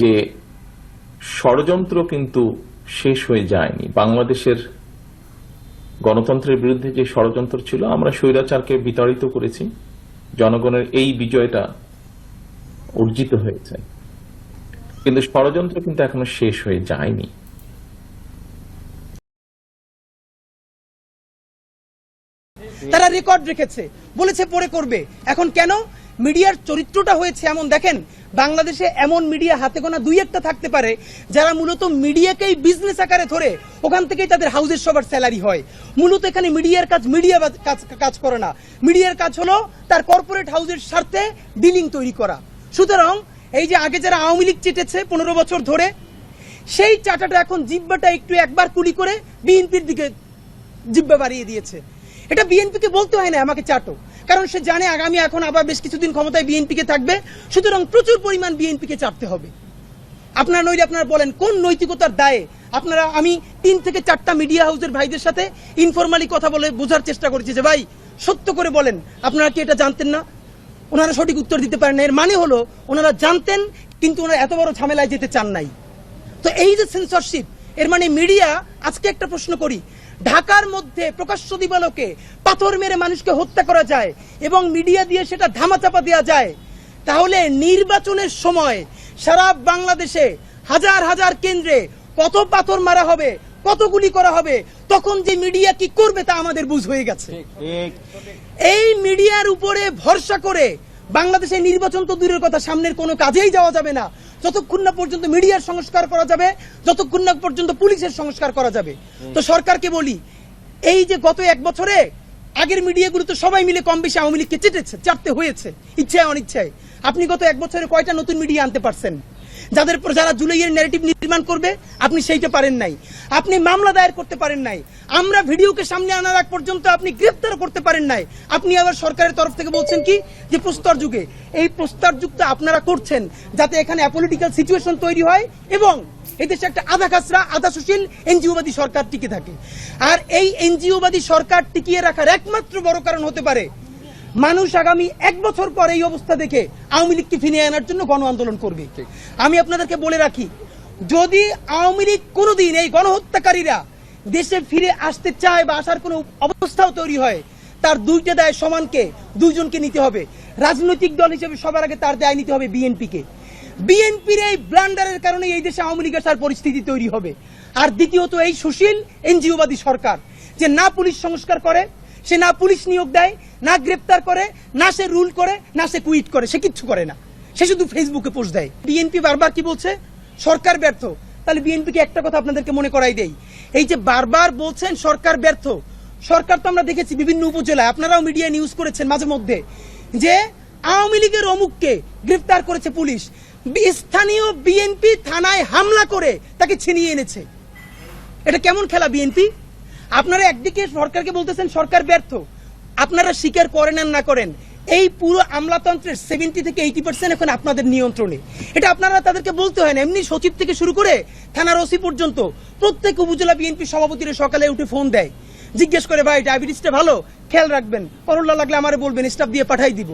যে ষড়যন্ত্র কিন্তু শেষ হয়ে যায়নি। বাংলাদেশের গণতন্ত্রের বিরুদ্ধে যে ষড়যন্ত্র ছিল, আমরা স্বৈরাচারকে বিতাড়িত করেছি। জনগণের এই বিজয়টা অর্জিত হয়েছে। কিন্তু ষড়যন্ত্র কিন্তু এখনও শেষ হয়ে যায়নি। তারা রেকর্ড রেখেছে, বলেছে পরে করবে। এখন কেন? মিডিয়ার চরিত্রটা হয়েছে এমন, দেখেন বাংলাদেশে এমন মিডিয়া হাতে গোনা দুই একটা থাকতে পারে যারা মূলত মিডিয়াকেই বিজনেস আকারে ধরে ওখান থেকেই তাদের হাউজের সবার স্যালারি হয়। মূলত এখানে মিডিয়ার কাজ, মিডিয়া কাজ করে না। মিডিয়ার কাজ হলো তার কর্পোরেট হাউসের স্বার্থে ডিলিং তৈরি করা। সুতরাং এই যে আগে যারা আওয়ামী লীগ চেটেছে পনেরো বছর ধরে, সেই চাটাটা এখন জিব্বাটা একটু একবার কুলি করে বিএনপির দিকে জিব্বা বাড়িয়ে দিয়েছে। এটা বিএনপিকে বলতে হয় না, আমাকে চাটো। কারণ সে জানে আগামী এখন আবার বেশ কিছুদিন ক্ষমতায় বিএনপিকে থাকবে। সুতরাং প্রচুর পরিমাণ বিএনপিকে চাটতে হবে। আপনারা নইলে আপনারা বলেন, কোন নৈতিকতার দায়ে? আপনারা, আমি তিন থেকে চারটা মিডিয়া হাউসের ভাইদের সাথে ইনফরমালি কথা বলে বোঝার চেষ্টা করেছি যে, ভাই, সত্য করে বলেন, আপনারা কি এটা জানতেন না? ওনারা সঠিক উত্তর দিতে পারেন না। এর মানে হলো, ওনারা জানতেন, কিন্তু ওনারা এত বড় ঝামেলায় যেতে চান নাই। তো এই যে সেন্সরশিপ এর মানে মিডিয়া আজকে একটা প্রশ্ন করি ঢাকার মধ্যে প্রকাশ্য দিবালোকে পাথর মেরে মানুষকে হত্যা করা যায় এবং মিডিয়া দিয়ে সেটা ধামাচাপা দেওয়া যায় তাহলে নির্বাচনের সময় সারা বাংলাদেশে হাজার হাজার কেন্দ্রে কত পাথর মারা হবে কত গুলি করা হবে তখন যে মিডিয়া কি করবে তা আমাদের বুঝ হয়ে গেছে। এই মিডিয়ার উপরে ভরসা করে বাংলাদেশে নির্বাচন তো দূরের কথা সামনের কোনো কাজেই যাওয়া যাবে না। যতক্ষণ না পর্যন্ত মিডিয়ার সংস্কার করা যাবে, যতক্ষণ না পর্যন্ত পুলিশের সংস্কার করা যাবে। তো সরকারকে বলি, এই যে গত এক বছরে আগের মিডিয়াগুলো তো সবাই মিলে কম বেশি আওয়ামী লীগকে চেটেছে, চাটতে হয়েছে, ইচ্ছায় অনিচ্ছায়। আপনি গত এক বছরে কয়টা নতুন মিডিয়া আনতে পারছেন? যাদের উপর যারা জুলাইয়ের ন্যারেটিভ নির্মাণ করবে, আপনি সেইটা পারেন নাই। আপনি মামলা দায়ের করতে পারেন নাই। আমরা ভিডিওকে সামনে আনার আগ পর্যন্ত আপনি গ্রেফতার করতে পারেন নাই। আপনি আবার সরকারের তরফ থেকে বলছেন কি, যে প্রস্তর যুগে। এই প্রস্তর যুগটা আপনারা করছেন, যাতে এখানে অ্যাপলিটিক্যাল সিচুয়েশন তৈরি হয় এবং এই দেশে একটা আধা খাসরা, আধা সুশীল এনজিওবাদী সরকার টিকে থাকে। আর এই এনজিওবাদী সরকার টিকিয়ে রাখার একমাত্র বড় কারণ হতে পারে মানুষ আগামী এক বছর পর এই অবস্থা দেখে আওয়ামী লীগকে ফিরিয়ে আনার জন্য গণ আন্দোলন করবে। আমি আপনাদেরকে বলে রাখি যদি আওয়ামী লীগ কোনোদিন এই গণহত্যাকারীরা দেশে ফিরে আসতে চায় বা আসার কোনো অবস্থাও তৈরি হয় তার দুইটা দায় সমানকে দুইজনকে নিতে হবে। রাজনৈতিক দল হিসেবে সবার আগে তার দায় নিতে হবে বিএনপিকে। বিএনপির এই ব্লান্ডারের কারণে এই দেশে আওয়ামী লীগের তার পরিস্থিতি তৈরি হবে। আর দ্বিতীয়ত এই সুশীল এনজিওবাদী সরকার যে না পুলিশ সংস্কার করে সে না পুলিশ নিয়োগ দেয় না গ্রেপ্তার করে, না সে রুল করে, না সে কুইট করে, সে কিচ্ছু করে না। সে শুধু ফেসবুকে পোস্ট দেয়। বিএনপি বারবার কি বলছে? সরকার ব্যর্থ। তাহলে বিএনপিকে একটা কথা আপনাদেরকে মনে করাই দেই। এই যে বারবার বলছেন সরকার ব্যর্থ, সরকার তো আমরা দেখেছি বিভিন্ন উপজেলায়, আপনারাও মিডিয়া নিউজ করেছেন মাঝে মধ্যে, যে আওয়ামী লীগের অমুককে গ্রেফতার করেছে পুলিশ। স্থানীয় বিএনপি থানায় হামলা করে তাকে ছিনিয়ে এনেছে। এটা কেমন খেলা বিএনপি আপনারা একদিকে সরকারকে বলতেছেন সরকার ব্যর্থ আপনারা স্বীকার করেন আর না করেন, এই পুরো আমলাতন্ত্রের সেভেন্টি থেকে এইটি পার্সেন্ট এখন আপনাদের নিয়ন্ত্রণে। এটা আপনারা তাদেরকে বলতে হয় না, এমনি সচিব থেকে শুরু করে থানার ওসি পর্যন্ত প্রত্যেক উপজেলা বিএনপি সভাপতিরা সকালে উঠে ফোন দেয়। জিজ্ঞেস করে, ভাই ডায়াবেটিসটা ভালো? খেয়াল রাখবেন। করল্লা লাগলে আমারে বলবেন স্টাফ দিয়ে পাঠাই দিব।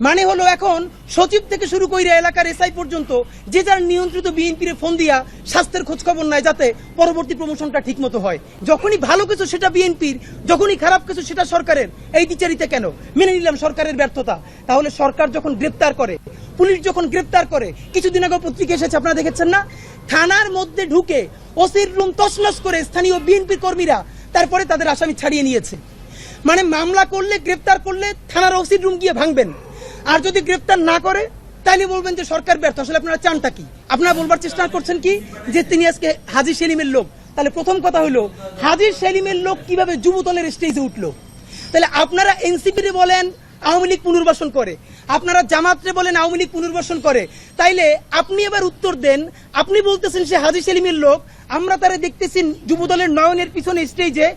মানে হলো এখন সচিব থেকে শুরু করে এলাকার এসআই পর্যন্ত যে যার নিয়ন্ত্রিত বিএনপির ফোন দিয়া স্বাস্থ্যের খোঁজ খবর নাই যাতে পরবর্তী প্রমোশনটা ঠিক মতো হয়। যখনই ভালো কিছু সেটা বিএনপির, যখনই খারাপ কিছু সেটা সরকারের, এই বিচারিতে কেন? মেনে নিলাম সরকারের ব্যর্থতা। তাহলে সরকার যখন গ্রেপ্তার করে, পুলিশ যখন গ্রেপ্তার করে, কিছুদিন আগে পত্রিকা এসেছে, আপনারা দেখেছেন না? থানার মধ্যে ঢুকে ওসির রুম তছনছ করে স্থানীয় বিএনপির কর্মীরা তারপরে তাদের আসামি ছাড়িয়ে নিয়েছে। মানে মামলা করলে, গ্রেপ্তার করলে থানার ওসির রুম গিয়ে ভাঙবেন। আর যদি গ্রেপ্তার না করে, তাইলে বলবেন যে সরকার ব্যর্থ। আসলে আপনারা চানটা কি? আপনারা বলবার চেষ্টা করছেন কি? যে তিনি আজকে হাজি সেলিমের লোক। তাহলে প্রথম কথা হলো, হাজি সেলিমের লোক কীভাবে যুবদলের স্টেজে উঠল? তাহলে আপনারা এনসিপি বলেন, আওয়ামী লীগ পুনর্বাসন করে। আপনারা জামাতরে বলেন, আওয়ামী লীগ পুনর্বাসন করে। তাইলে আপনি এবার উত্তর দেন, আপনি বলতেছেন সে হাজি সেলিমের লোক, আমরা তারা দেখতেছি যুবদলের নয়নের পিছনে স্টেজে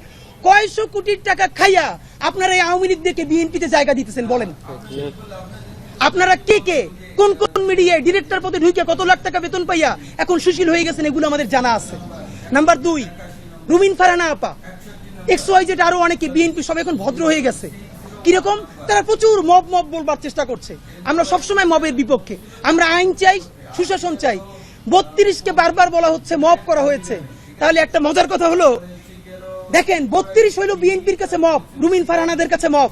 কয়শো কোটি টাকা খাইয়া আপনারা এই আওয়ামী লীগ দেখে বিএনপিতে জায়গা দিতেছেন, বলেন। আপনারা কে কে? কোন কোন মিডিয়ায় ডিরেক্টর পদে ঢুকে কত লাখ টাকা বেতন পাইয়া এখন সুশীল হয়ে গেছেন এগুলো আমাদের জানা আছে। নাম্বার দুই, রুমিন ফারানা আপা। এক্স ওয়াই আরও অনেকে বিএনপি সব এখন ভদ্র হয়ে গেছে। কীরকম? তারা প্রচুর মব মব বলবার চেষ্টা করছে। আমরা সবসময় মবের বিপক্ষে। আমরা আইন চাই, সুশাসন চাই। বত্রিশকে বারবার বলা হচ্ছে মব করা হয়েছে। তাহলে একটা মজার কথা হলো, দেখেন, বত্রিশ হইল বিএনপির কাছে মব, রুমিন ফারহানাদের কাছে মব।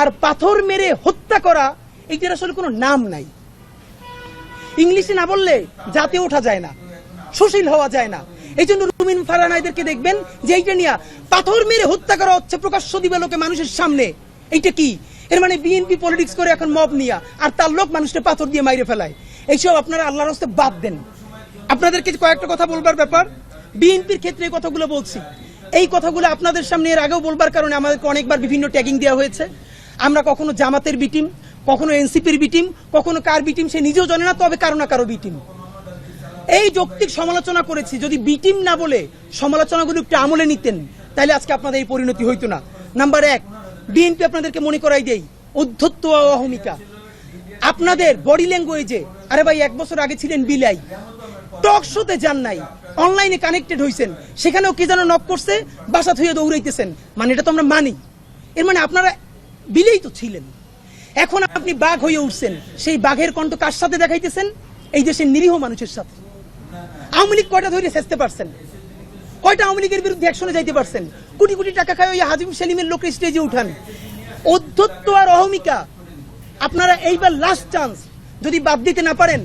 আর পাথর মেরে হত্যা করা এইটার আসলে কোনো নাম নাই। ইংলিশে না বললে জাতে ওঠা যায় না, সুশীল হওয়া যায় না। এই জন্য রুমিন ফারানাইদেরকে দেখবেন যে এইটা নিয়ে পাথর মেরে হত্যা করা হচ্ছে, প্রকাশ্য দিবে লোকে মানুষের সামনে। এইটা কি? এর মানে বিএনপি পলিটিক্স করে এখন মব নিয়া আর তার লোক মানুষকে পাথর দিয়ে মাইরে ফেলায়। এইসব আপনারা আল্লাহর হস্তে বাদ দেন। আপনাদেরকে কয়েকটা কথা বলবার ব্যাপার। বিএনপির ক্ষেত্রে এই কথাগুলো বলছি। এই কথাগুলো আপনাদের সামনে এর আগেও বলবার কারণে আমাদেরকে অনেকবার বিভিন্ন ট্যাগিং দেওয়া হয়েছে। আমরা কখনো জামাতের বিটিম কখনো এনসিপির বিটিম কখনো কার বিটিম সে নিজেও জানে না, তবে কারও না কারও বিটিম এই যৌক্তিক সমালোচনা করেছি, যদি বিটিম না বলে সমালোচনাগুলো একটু আমলে নিতেন, তাহলে আজকে আপনাদের এই পরিণতি হইতো না। নাম্বার এক, বিএনপি আপনাদেরকে মনে করাই দেই অধ্যত্ত ও অহমিকা। আপনাদের বডি ল্যাঙ্গুয়েজে, আরে ভাই, এক বছর আগে ছিলেন বিলাই। টক শোতে যান নাই, অনলাইনে কানেক্টেড হইছেন, সেখানেও কে যেন নক করছে, বাসা থুয়ে দৌড়াইতেছেন। মানে এটা তো আমরা মানি। এর মানে আপনারা বিলেই তো ছিলেন। এখন আপনি বাঘ হয়ে উঠছেন। সেই বাঘের কণ্ঠ কার সাথে দেখাইতেছেন? এই দেশের নিরীহ মানুষের সাথে। আওয়ামী লীগ কয়টা ধরে সেচতে পারছেন? কয়টা আওয়ামী লীগের বিরুদ্ধে একশনে যাইতে পারছেন? কোটি কোটি টাকা খায় ওই হাজিম সেলিমের লোক স্টেজে উঠান। অধ্যত্ত আর অহমিকা, আপনারা এইবার লাস্ট চান্স যদি বাদ দিতে না পারেন,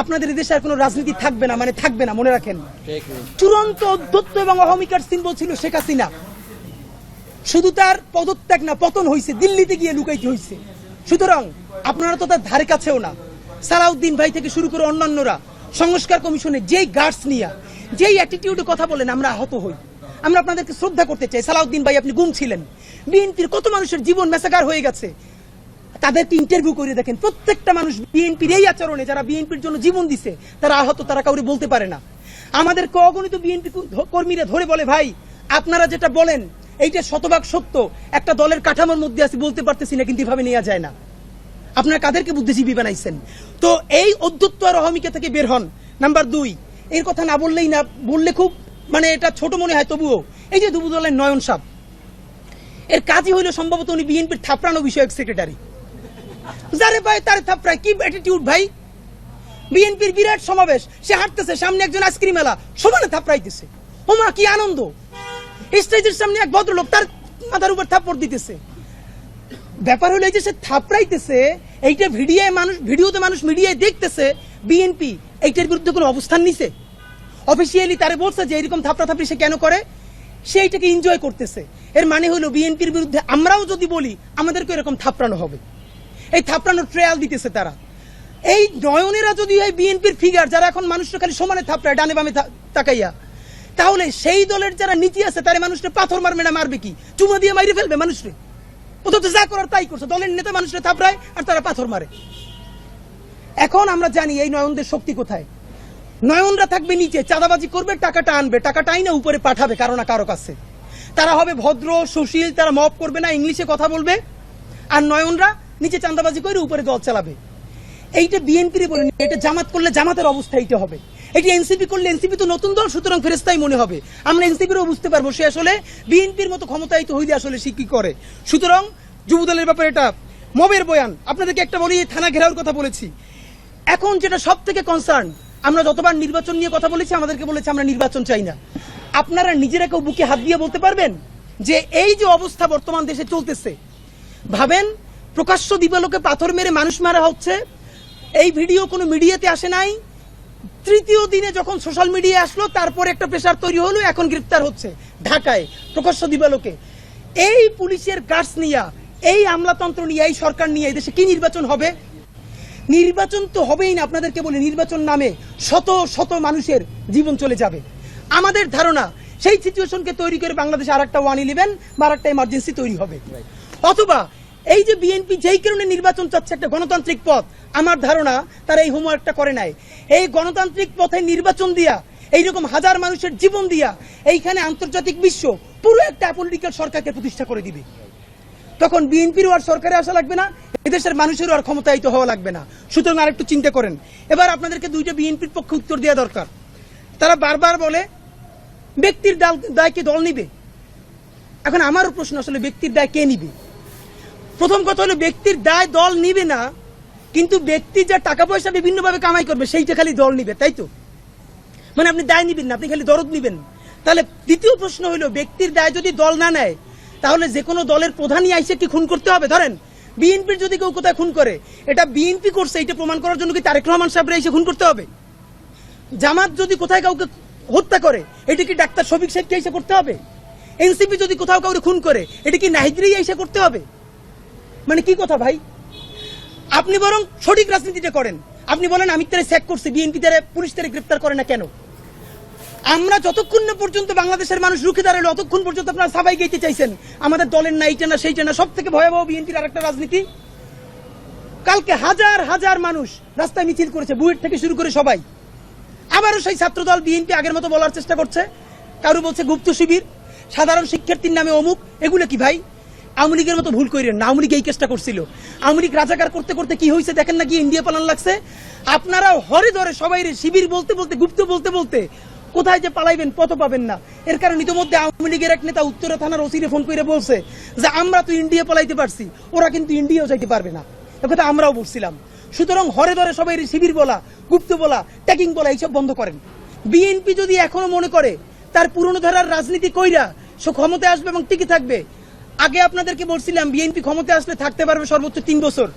আপনাদের দেশে আর কোনো রাজনীতি থাকবে না মানে থাকবে না, মনে রাখেন। চূড়ান্ত অধ্যত্ত এবং অহমিকার সিম্বল ছিল শেখ হাসিনা। শুধু তার পদত্যাগ না, পতন হয়েছে দিল্লিতে গিয়ে লুকাইতে হয়েছে সুতরাং আপনারা তো তার ধারে কাছেও না। সালাউদ্দিন ভাই থেকে শুরু করে অন্যান্যরা, সংস্কার কমিশনে যেই গার্ডস নিয়ে, যেই অ্যাটিটিউডে কথা বলেন, আমরা আহত হই। আমরা আপনাদেরকে শ্রদ্ধা করতে চাই। সালাউদ্দিন ভাই, আপনি গুম ছিলেন। বিএনপির কত মানুষের জীবন মেসাকার হয়ে গেছে? তাদেরকে ইন্টারভিউ করে দেখেন। প্রত্যেকটা মানুষ বিএনপির এই আচরণে, যারা বিএনপির জন্য জীবন দিছে, তারা আহত, তারা কাউরে বলতে পারে না। আমাদেরকে অগণিত বিএনপি কর্মীরা ধরে বলে, ভাই, আপনারা যেটা বলেন এইটা শতভাগ সত্য, একটা দলের কাঠামোর মধ্যে আছে, বলতে পারতেছি না, কিন্তু এভাবে নেওয়া যায় না। আপনারা কাদেরকে বুদ্ধিজীবী বানাইছেন? তো এই অধ্যত্ব আর অহমিকা থেকে বের হন, নাম্বার দুই। এর কথা না বললেই না, বললে খুব মানে এটা ছোট মনে হয়, তবুও। এই যে দুবু দলের নয়ন সাপ, এর কাজই হইল সম্ভবত উনি বিএনপির থাপড়ানো বিষয়ক সেক্রেটারি। যারে ভাই, তার থাপড়ায়, কি অ্যাটিটিউড ভাই? বিএনপির বিরাট সমাবেশ, সে হাঁটতেছে, সামনে একজন আইসক্রিম এলা সমানে থাপড়াইতেছে। ওমা, কি আনন্দ! স্টেজের সামনে এক ভদ্রলোক তার মাথার উপর থাপ্পড় দিতেছে। ব্যাপার হলো এই যে সে থাপড়াইতেছে, এইটা ভিডিও মানুষ ভিডিওতে মানুষ মিডিয়ায় দেখতেছে, বিএনপি, এইটার বিরুদ্ধে কোনো অবস্থান নিছে? অফিসিয়ালি তারে বলছে যে এরকম থাপড়া থাপড়ি সে কেন করে? সে এইটাকে এনজয় করতেছে। এর মানে হলো বিএনপির বিরুদ্ধে আমরাও যদি বলি আমাদেরকে এরকম থাপড়ানো হবে। এই থাপড়ানোর ট্রায়াল দিতেছে তারা। এই নয়নেরা যদি হয় বিএনপির ফিগার যারা এখন মানুষটা খালি সমানে থাপড়ায়, ডানে বামে তাকাইয়া তাহলে সেই দলের যারা নীতি আছে, তারা মানুষটা পাথর মারবে না, মারবে কি? চুমা দিয়ে মাইরে ফেলবে মানুষরে। তো যা করার তাই করছে। দলের নেতা মানুষরা থাপড়ায় আর তারা পাথর মারে। এখন আমরা জানি এই নয়নদের শক্তি কোথায়। নয়নরা থাকবে নিচে, চাঁদাবাজি করবে, টাকাটা আনবে। টাকাটাই না উপরে পাঠাবে, কারও না কারও কাছে। তারা হবে ভদ্র, সুশীল, তারা মপ করবে না, ইংলিশে কথা বলবে। আর নয়নরা নিচে চাঁদাবাজি করে উপরে দল চালাবে। এইটা বিএনপির বলে এটা জামাত করলে জামাতের অবস্থা এইটা হবে। এটি এনসিপি করলে এনসিপি তো নতুন দল, সুতরাং ফেরেস্তাই মনে হবে। আমরা এনসিপিরও বুঝতে পারব সে আসলে বিএনপির মতো ক্ষমতায় ক্ষমতায়িত হইলে আসলে সে কি করে। সুতরাং যুবদলের ব্যাপারে এটা মবের বয়ান। আপনাদেরকে একটা বলি, থানা ঘেরাওর কথা বলেছি। এখন যেটা সব থেকে কনসার্ন আমরা যতবার নির্বাচন নিয়ে কথা বলেছি, আমাদেরকে বলেছে আমরা নির্বাচন চাই না। আপনারা নিজেরা কেউ বুকে হাত দিয়ে বলতে পারবেন যে এই যে অবস্থা বর্তমান দেশে চলতেছে, ভাবেন প্রকাশ্য দিবালোকে পাথর মেরে মানুষ মারা হচ্ছে, এই ভিডিও কোনো মিডিয়াতে আসে নাই তৃতীয় দিনে যখন সোশ্যাল মিডিয়া আসলো, তারপরে একটা প্রেশার তৈরি হলো, এখন গ্রেফতার হচ্ছে ঢাকায়, প্রকাশ্য দিবালোকে। এই পুলিশের গার্ডস নিয়ে, এই আমলাতন্ত্র নিয়ে, এই সরকার নিয়ে দেশে কি নির্বাচন হবে? নির্বাচন তো হবেই না, আপনাদেরকে বলে, নির্বাচন নামে শত শত মানুষের জীবন চলে যাবে। আমাদের ধারণা, সেই সিচুয়েশনকে তৈরি করে বাংলাদেশে আর একটা ওয়ান ইলেভেন বা আর একটা এমার্জেন্সি তৈরি হবে। অথবা এই যে বিএনপি যেই কারণে নির্বাচন চাচ্ছে একটা গণতান্ত্রিক পথ, আমার ধারণা তারা এই হোমওয়ার্কটা করে নাই। এই গণতান্ত্রিক পথে নির্বাচন দিয়া, এইরকম হাজার মানুষের জীবন দিয়া, এইখানে আন্তর্জাতিক বিশ্ব পুরো একটা পলিটিক্যাল সরকারকে প্রতিষ্ঠা করে দিবে। তখন বিএনপিরও আর সরকারে আসা লাগবে না, এদেশের মানুষেরও আর ক্ষমতায়িত হওয়া লাগবে না। সুতরাং আর একটু চিন্তা করেন। এবার আপনাদেরকে দুইটা বিএনপির পক্ষে উত্তর দেওয়া দরকার। তারা বারবার বলে, ব্যক্তির দাল- দায় কে দল নিবে? এখন আমারও প্রশ্ন আসলে ব্যক্তির দায় কে নিবে? প্রথম কথা হলো ব্যক্তির দায় দল নিবে না, কিন্তু ব্যক্তি যা টাকা পয়সা বিভিন্ন ভাবে কামাই করবে, সেইটা খালি দল নিবে, তাই তো? মানে আপনি দায় নিবেন না, আপনি খালি দরদ নিবেন। তাহলে দ্বিতীয় প্রশ্ন হলো, ব্যক্তির দায় যদি দল না নেয়, তাহলে যে কোনো দলের প্রধানই আইসে কি খুন করতে হবে? ধরেন বিএনপির যদি কেউ কোথায় খুন করে, এটা বিএনপি করছে, এটা প্রমাণ করার জন্য কি তারেক রহমান সাহেবরা এসে খুন করতে হবে? জামাত যদি কোথায় কাউকে হত্যা করে, এটা কি ডাক্তার শফিক সাহেবকে এসে করতে হবে? এনসিপি যদি কোথাও কাউকে খুন করে, এটা কি নাহিদ্রি এসে করতে হবে? মানে কি কথা ভাই? আপনি বরং সঠিক রাজনীতিটা করেন। আপনি বলেন, আমি তারা চেক করছি, বিএনপি তারা, পুলিশ তারা গ্রেপ্তার করে না কেন? আমরা যতক্ষণ না পর্যন্ত বাংলাদেশের মানুষ রুখে দাঁড়াল, অতক্ষণ পর্যন্ত আপনারা সবাই গেতে চাইছেন। আমাদের দলের না এইটা না, সেইটা না সব থেকে ভয়াবহ বিএনপির আরেকটা রাজনীতি। কালকে হাজার হাজার মানুষ রাস্তায় মিছিল করেছে, বুয়েট থেকে শুরু করে সবাই। আবারও সেই ছাত্রদল বিএনপি আগের মতো বলার চেষ্টা করছে। কারও বলছে গুপ্ত শিবির, সাধারণ শিক্ষার্থীর নামে অমুক, এগুলো কি ভাই? আওয়ামী লীগের মতো ভুল করেন না। আওয়ামী লীগ এই কেসটা করছিল। আওয়ামী লীগ রাজাকার করতে করতে কি হয়েছে দেখেন না কি ইন্ডিয়া পালান লাগছে? আপনারা হরে ধরে সবাই শিবির বলতে বলতে, গুপ্ত বলতে বলতে কোথায় যে পালাইবেন, পথ পাবেন না। এর কারণ ইতিমধ্যে আওয়ামী লীগের এক নেতা উত্তরা থানার ওসিরে ফোন করে বলছে যে, আমরা তো ইন্ডিয়া পালাইতে পারছি, ওরা কিন্তু ইন্ডিয়াও যাইতে পারবে না। কথা আমরাও বলছিলাম। সুতরাং হরে ধরে সবাই শিবির বলা, গুপ্ত বলা ট্যাকিং বলা, এইসব বন্ধ করেন। বিএনপি যদি এখনও মনে করে, তার পুরনো ধারার রাজনীতি কইরা সে ক্ষমতায় আসবে এবং টিকে থাকবে আগে আপনাদেরকে বলছিলাম, বিএনপি ক্ষমতায় আসলে থাকতে পারবে সর্বোচ্চ তিন বছর।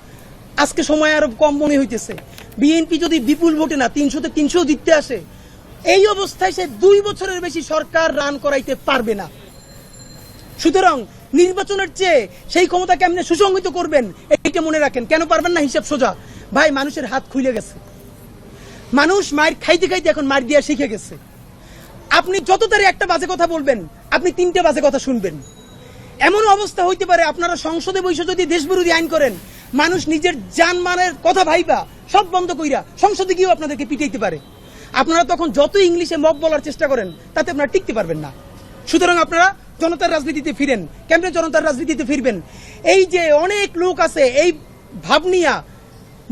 আজকে সময় আরও কম মনে হইতেছে। বিএনপি যদি বিপুল ভোটে না, তিনশোতে তিনশো জিততে আসে, এই অবস্থায় সে দুই বছরের বেশি সরকার রান করাইতে পারবে না। সুতরাং নির্বাচনের চেয়ে সেই ক্ষমতা কেমনে সুসংহিত করবেন, এইটা মনে রাখেন। কেন পারবেন না হিসাব সোজা? ভাই, মানুষের হাত খুলে গেছে। মানুষ মায়ের খাইতে খাইতে এখন মার দিয়া শিখে গেছে। আপনি যত তারে একটা বাজে কথা বলবেন, আপনি তিনটে বাজে কথা শুনবেন। এমন অবস্থা হইতে পারে, আপনারা সংসদে বসে যদি দেশবিরোধী আইন করেন, মানুষ নিজের জানমানের কথা ভাইবা, সব বন্ধ কইরা সংসদে গিয়েও আপনাদেরকে পিটাইতে পারে। আপনারা তখন যত ইংলিশে মব বলার চেষ্টা করেন, তাতে আপনারা টিকতে পারবেন না। সুতরাং আপনারা জনতার রাজনীতিতে ফিরেন কেমনে জনতার রাজনীতিতে ফিরবেন। এই যে অনেক লোক আছে, এই ভাবনিয়া,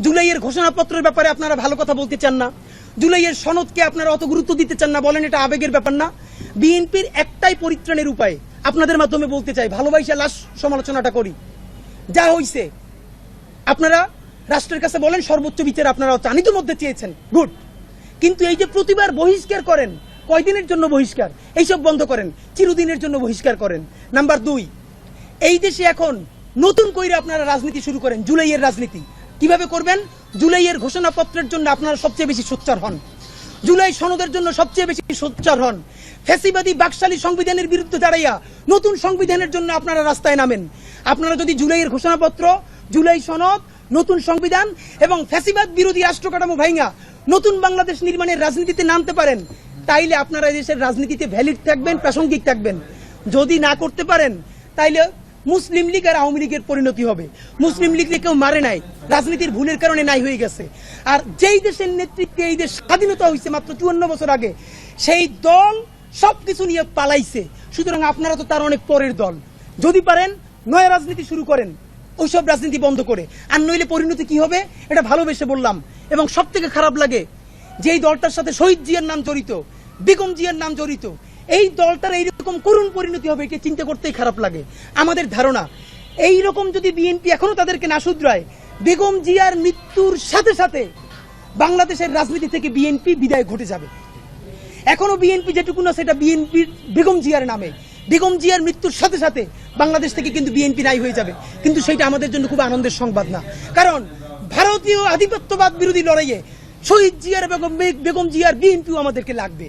জুলাইয়ের ঘোষণাপত্রের ব্যাপারে আপনারা ভালো কথা বলতে চান না। জুলাইয়ের সনদকে আপনারা অত গুরুত্ব দিতে চান না, বলেন এটা আবেগের ব্যাপার না। বিএনপির একটাই পরিত্রাণের উপায় আপনাদের মাধ্যমে বলতে চাই, ভালোবাসা লাশ সমালোচনাটা করি। যা হইছে, আপনারা রাষ্ট্রের কাছে বলেন, সর্বোচ্চ বিচার আপনারা চান। মধ্যে চেয়েছেন, গুড। কিন্তু এই যে প্রতিবার বহিষ্কার করেন, কয়দিনের জন্য বহিষ্কার? এইসব বন্ধ করেন, চিরদিনের জন্য বহিষ্কার করেন। নাম্বার দুই, এই দেশে এখন নতুন কইরে আপনারা রাজনীতি শুরু করেন, জুলাইয়ের রাজনীতি। কীভাবে করবেন? জুলাইয়ের ঘোষণাপত্রের জন্য আপনারা সবচেয়ে বেশি সোচ্চার হন। জুলাই সনদের জন্য সবচেয়ে বেশি সোচ্চার হন। ফ্যাসিবাদী বাকশালী সংবিধানের বিরুদ্ধে দাঁড়াইয়া নতুন সংবিধানের জন্য আপনারা রাস্তায় নামেন। আপনারা যদি জুলাইয়ের ঘোষণাপত্র, জুলাই সনদ, নতুন সংবিধান এবং ফ্যাসিবাদ বিরোধী রাষ্ট্র কাঠামো ভাইঙ্গা নতুন বাংলাদেশ নির্মাণের রাজনীতিতে নামতে পারেন, তাইলে আপনারা দেশের রাজনীতিতে ভ্যালিড থাকবেন, প্রাসঙ্গিক থাকবেন। যদি না করতে পারেন, তাইলে মুসলিম লীগ আর আওয়ামী লীগের পরিণতি হবে। মুসলিম লীগ কেউ মারে নাই, রাজনীতির ভুলের কারণে নাই হয়ে গেছে। আর যেই দেশের নেতৃত্বে এই দেশ স্বাধীনতা হয়েছে মাত্র চুয়ান্ন বছর আগে, সেই দল সবকিছু নিয়ে পালাইছে। সুতরাং আপনারা তো তার অনেক পরের দল। যদি পারেন, নয়া রাজনীতি শুরু করেন, ওইসব রাজনীতি বন্ধ করে। আর নইলে পরিণতি কি হবে? এটা ভালোবেসে বললাম। এবং সব থেকে খারাপ লাগে যে এই দলটার সাথে শহীদ জিয়ার নাম জড়িত বেগম জিয়ার নাম জড়িত এই দলটার এইরকম করুণ পরিণতি হবে এটা চিন্তা করতেই খারাপ লাগে। আমাদের ধারণা এই রকম যদি বিএনপি এখনও তাদেরকে না শুধরায়, বেগম জিয়ার মৃত্যুর সাথে সাথে বাংলাদেশের রাজনীতি থেকে বিএনপি বিদায় ঘটে যাবে। এখনও বিএনপি যেটুকু না, সেটা বিএনপির বেগম জিয়ার নামে। বেগম জিয়ার মৃত্যুর সাথে সাথে বাংলাদেশ থেকে কিন্তু বিএনপি নাই হয়ে যাবে। কিন্তু সেটা আমাদের জন্য খুব আনন্দের সংবাদ না। কারণ ভারতীয় আধিপত্যবাদ বিরোধী লড়াইয়ে শহীদ জিয়ার বেগম বেগম জিয়ার বিএনপিও আমাদেরকে লাগবে।